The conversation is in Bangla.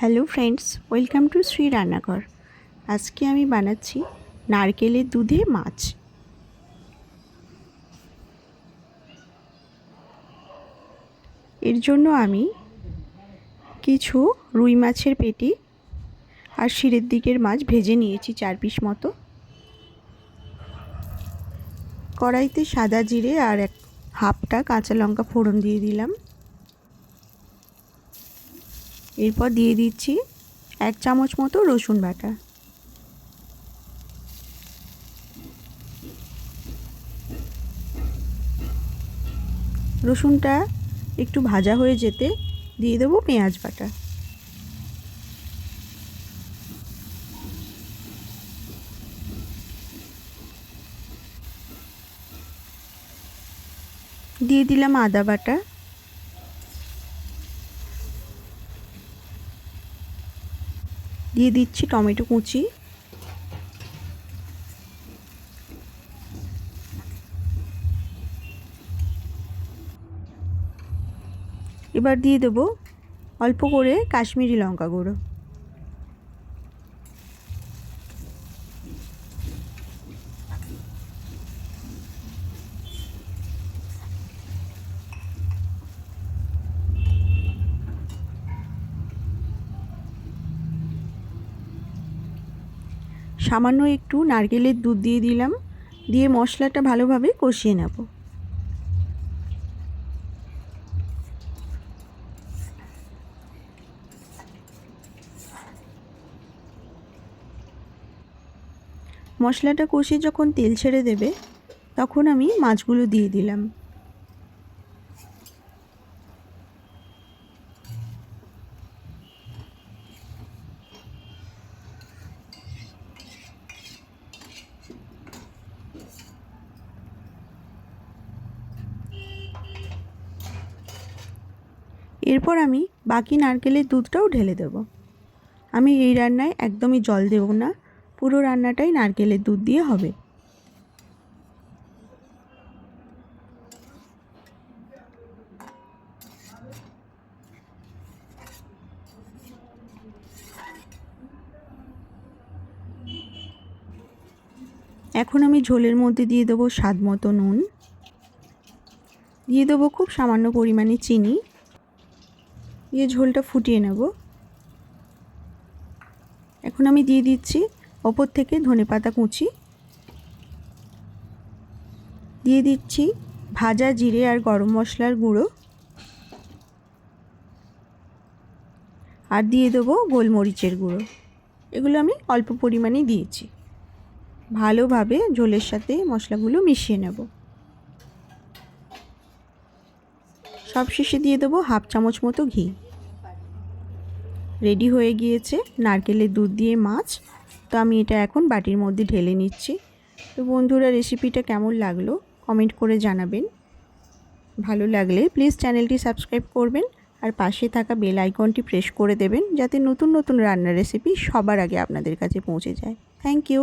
Hello friends, welcome to Shri Rannaghar. আজকে আমি বানাচ্ছি নারকেলের দুধে মাছ। এর জন্য আমি কিছু রুই মাছের পেটি আর শিরের দিকের মাছ ভেজে নিয়েছি চার পিস মতো। কড়াইতে সাদা জিরে আর এক হাফটা কাঁচা লঙ্কা ফোড়ন দিয়ে দিলাম। এরপর দিয়ে দিচ্ছি এক চামচ মতো রসুন বাটা। রসুনটা একটু ভাজা হয়ে যেতে দিয়ে দেবো পেঁয়াজ বাটা। দিয়ে দিলাম আদা বাটা। দিয়ে দিচ্ছি টমেটো কুচি। এবার দিয়ে দেবো অল্প করে কাশ্মীরি লঙ্কা গুঁড়ো। সামান্য একটু নারকেলের দুধ দিয়ে দিলাম। দিয়ে মশলাটা ভালোভাবে কষিয়ে নেব। মশলাটা কষিয়ে যখন তেল ছেড়ে দেবে, তখন আমি মাছগুলো দিয়ে দিলাম। এরপর আমি বাকি নারকেলের দুধটাও ঢেলে দেব। আমি এই রান্নায় একদমই জল দেব না, পুরো রান্নাটাই নারকেলের দুধ দিয়ে হবে। এখন আমি ঝোলের মধ্যে দিয়ে দেবো স্বাদ মতো নুন। দিয়ে দেবো খুব সামান্য পরিমাণে চিনি। দিয়ে ঝোলটা ফুটিয়ে নেব। এখন আমি দিয়ে দিচ্ছি ওপর থেকে ধনে পাতা কুচি। দিয়ে দিচ্ছি ভাজা জিরে আর গরম মশলার গুঁড়ো। আর দিয়ে দেবো গোলমরিচের গুঁড়ো। এগুলো আমি অল্প পরিমাণে দিয়েছি। ভালোভাবে ঝোলের সাথে মশলাগুলো মিশিয়ে নেব। সব শেষে দিয়ে দেবো হাফ চামচ মতো ঘি। রেডি হয়ে গিয়েছে নারকেলের দুধ দিয়ে মাছ। তো আমি এটা এখন বাটির মধ্যে ঢেলে নিচ্ছি। তো বন্ধুরা, রেসিপিটা কেমন লাগল কমেন্ট করে জানাবেন। ভালো লাগলে প্লিজ চ্যানেলটি সাবস্ক্রাইব করবেন আর পাশে থাকা বেল আইকনটি প্রেস করে দেবেন যাতে নতুন নতুন রান্নার রেসিপি সবার আগে আপনাদের কাছে পৌঁছে যায়। Thank you.